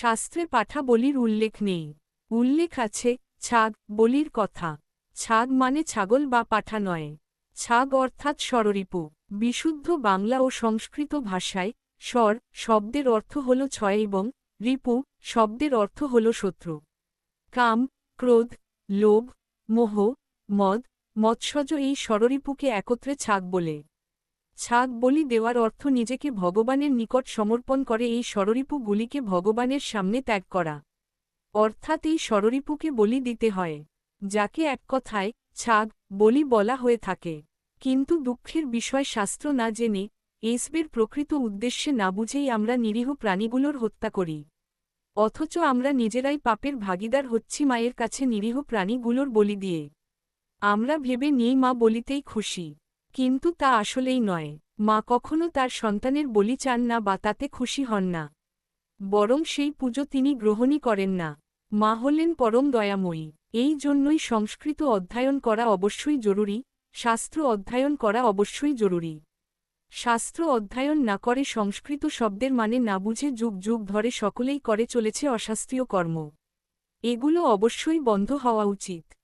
শাস্ত্রে পাঠা বলির উল্লেখ নেই। উল্লেখ আছে, ছাগ, বলির কথা। ছাগ মানে ছাগল বা পাঠা নয়। ছাগ অর্থাৎ স্বররিপু। বিশুদ্ধ বাংলা ও সংস্কৃত ভাষায়, স্বর শব্দের অর্থ হল ছয় এবং রিপু শব্দের অর্থ হল শত্রু। কাম, ক্রোধ, লোভ, মোহ, মদ, মৎসজ এই স্বররিপুকে একত্রে ছাগ বলে। ছাগ বলি দেওয়ার অর্থ নিজেকে ভগবানের নিকট সমর্পণ করে এই স্বররিপুগুলিকে ভগবানের সামনে ত্যাগ করা। অর্থাৎ এই স্বররিপুকে বলি দিতে হয়, যাকে এক কথায় ছাগ বলি বলা হয়ে থাকে। কিন্তু দুঃখের বিষয় শাস্ত্র না জেনে এসবের প্রকৃত উদ্দেশ্যে না বুঝেই আমরা নিরীহ প্রাণীগুলোর হত্যা করি। অথচ আমরা নিজেরাই পাপের ভাগিদার হচ্ছি মায়ের কাছে নিরীহ প্রাণীগুলোর বলি দিয়ে। আমরা ভেবে নিই মা বলিতেই খুশি। কিন্তু তা আসলেই নয়। মা কখনো তার সন্তানের বলি চান না বা তাতে খুশি হন না। বরং সেই পুজো তিনি গ্রহণই করেন না। মা হলেন পরম দয়াময়ী। এই জন্যই সংস্কৃত অধ্যয়ন করা অবশ্যই জরুরি, শাস্ত্র অধ্যয়ন করা অবশ্যই জরুরি। শাস্ত্র অধ্যয়ন না করে সংস্কৃত শব্দের মানে না বুঝে যুগ যুগ ধরে সকলেই করে চলেছে অশাস্ত্রীয় কর্ম। এগুলো অবশ্যই বন্ধ হওয়া উচিত।